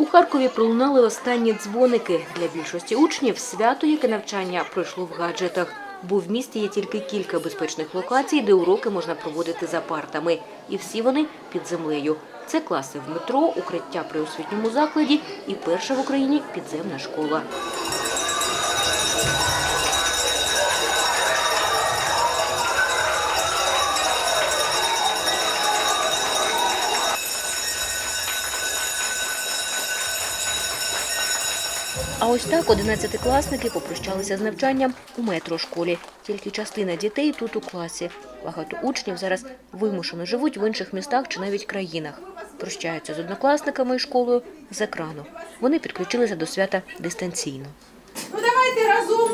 У Харкові пролунали останні дзвоники. Для більшості учнів свято, яке навчання пройшло в гаджетах. Бо в місті є тільки кілька безпечних локацій, де уроки можна проводити за партами. І всі вони під землею. Це класи в метро, укриття при освітньому закладі і перша в Україні підземна школа. А ось так одинадцятикласники попрощалися з навчанням у метрошколі. Тільки частина дітей тут у класі. Багато учнів зараз вимушено живуть в інших містах чи навіть країнах. Прощаються з однокласниками і школою з екрану. Вони підключилися до свята дистанційно. Ну давайте разом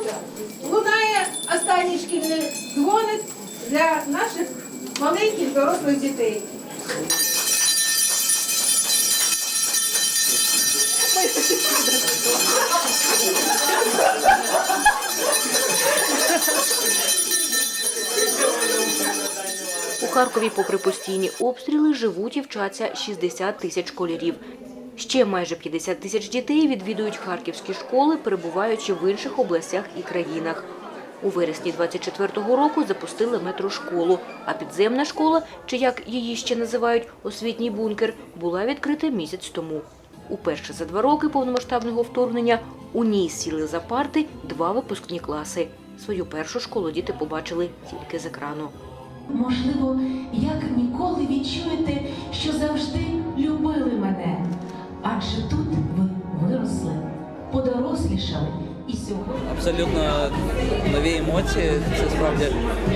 лунає останній шкільний дзвоник для наших маленьких дорослих дітей. У Харкові, попри постійні обстріли, живуть і вчаться 60 тисяч школярів. Ще майже 50 тисяч дітей відвідують харківські школи, перебуваючи в інших областях і країнах. У вересні 24-го року запустили метрошколу, а підземна школа, чи як її ще називають освітній бункер, була відкрита місяць тому. Уперше за два роки повномасштабного вторгнення у ній сіли за парти два випускні класи. Свою першу школу діти побачили тільки з екрану. Можливо, як ніколи відчуєте, що завжди любили мене. Адже тут ви виросли, подорослішали і сьогодні. абсолютно нові емоції. Це справді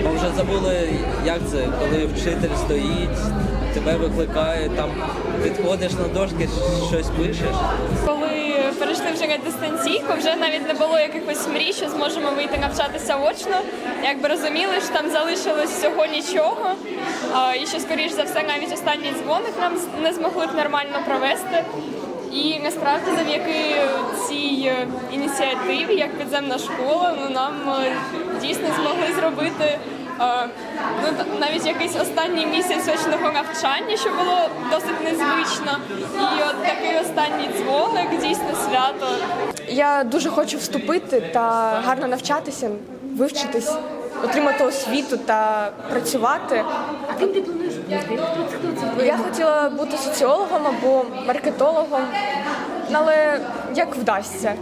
ми вже забули, як це, коли вчитель стоїть, тебе викликає, там підходиш на дошки, щось пишеш. Коли перейшли вже на дистанційку, вже навіть не було якихось мрій, що зможемо вийти навчатися очно. Якби розуміли, що там залишилось всього нічого, і що скоріш за все навіть останній дзвоник нам не змогли б нормально провести. І насправді завдяки цій е, ініціативі, як підземна школа, ну нам е, дійсно змогли зробити. Е, Ну, навіть якийсь останній місяць очного навчання, що було досить незвично. І от такий останній дзвоник, дійсно свято. Я дуже хочу вступити та гарно навчатися, вивчитись, отримати освіту та працювати. А ким ти плануєш бути? Хто, хто це Я хотіла бути соціологом або маркетологом, але як вдасться.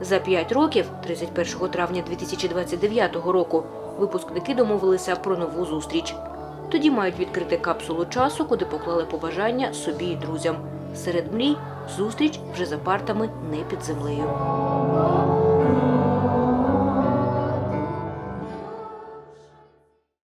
За п'ять років, 31 травня 2029 року, випускники домовилися про нову зустріч. Тоді мають відкрити капсулу часу, куди поклали побажання собі і друзям. Серед мрій зустріч вже за партами не під землею.